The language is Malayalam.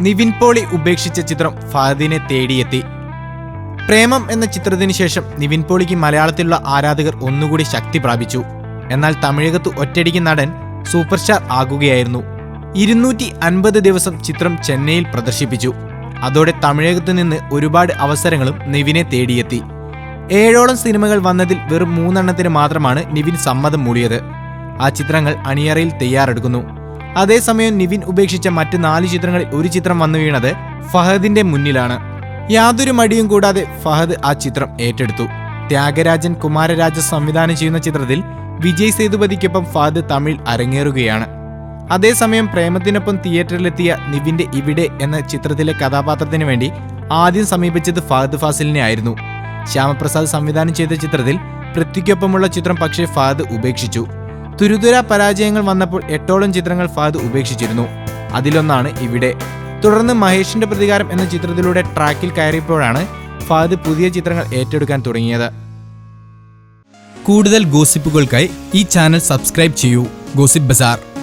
നിവിൻ പോളി ഉപേക്ഷിച്ച ചിത്രം ഫഹദിനെ തേടിയെത്തി. പ്രേമം എന്ന ചിത്രത്തിന് ശേഷം നിവിൻ പോളിക്ക് മലയാളത്തിലുള്ള ആരാധകർ ഒന്നുകൂടി ശക്തി പ്രാപിച്ചു. എന്നാൽ തമിഴകത്ത് ഒറ്റടിക്ക് നടൻ സൂപ്പർ സ്റ്റാർ ആകുകയായിരുന്നു. ഇരുന്നൂറ്റി അൻപത് ദിവസം ചിത്രം ചെന്നൈയിൽ പ്രദർശിപ്പിച്ചു. അതോടെ തമിഴകത്ത് നിന്ന് ഒരുപാട് അവസരങ്ങളും നിവിനെ തേടിയെത്തി. ഏഴോളം സിനിമകൾ വന്നതിൽ വെറും മൂന്നെണ്ണത്തിന് മാത്രമാണ് നിവിൻ സമ്മതം മൂടിയത്. ആ ചിത്രങ്ങൾ അണിയറയിൽ തയ്യാറെടുക്കുന്നു. അതേസമയം നിവിൻ ഉപേക്ഷിച്ച മറ്റ് നാല് ചിത്രങ്ങളിൽ ഒരു ചിത്രം വന്നു വീണത് ഫഹദിന്റെ മുന്നിലാണ്. യാതൊരു മടിയും കൂടാതെ ഫഹദ് ആ ചിത്രം ഏറ്റെടുത്തു. ത്യാഗരാജൻ കുമാരരാജ സംവിധാനം ചെയ്യുന്ന ചിത്രത്തിൽ വിജയ് സേതുപതിക്കൊപ്പം ഫഹദ് തമിഴ് അരങ്ങേറുകയാണ്. അതേസമയം പ്രേമത്തിനൊപ്പം തിയേറ്ററിലെത്തിയ നിവിന്റെ ഇവിടെ എന്ന ചിത്രത്തിലെ കഥാപാത്രത്തിന് വേണ്ടി ആദ്യം സമീപിച്ചത് ഫഹദ് ഫാസിലിനെ ആയിരുന്നു. ശ്യാമപ്രസാദ് സംവിധാനം ചെയ്ത ചിത്രത്തിൽ പൃഥ്വിക്കൊപ്പമുള്ള ചിത്രം പക്ഷേ ഫഹദ് ഉപേക്ഷിച്ചു. തുരുതുര പരാജയങ്ങൾ വന്നപ്പോൾ എട്ടോളം ചിത്രങ്ങൾ ഫഹദ് ഉപേക്ഷിച്ചിരുന്നു. അതിലൊന്നാണ് ഇവിടെ. തുടർന്ന് മഹേഷിന്റെ പ്രതികാരം എന്ന ചിത്രത്തിലൂടെ ട്രാക്കിൽ കയറിയപ്പോഴാണ് ഫഹദ് പുതിയ ചിത്രങ്ങൾ ഏറ്റെടുക്കാൻ തുടങ്ങിയത്. കൂടുതൽ ഗോസിപ്പുകൾക്കായി ഈ ചാനൽ സബ്സ്ക്രൈബ് ചെയ്യൂ. Gossip bazaar.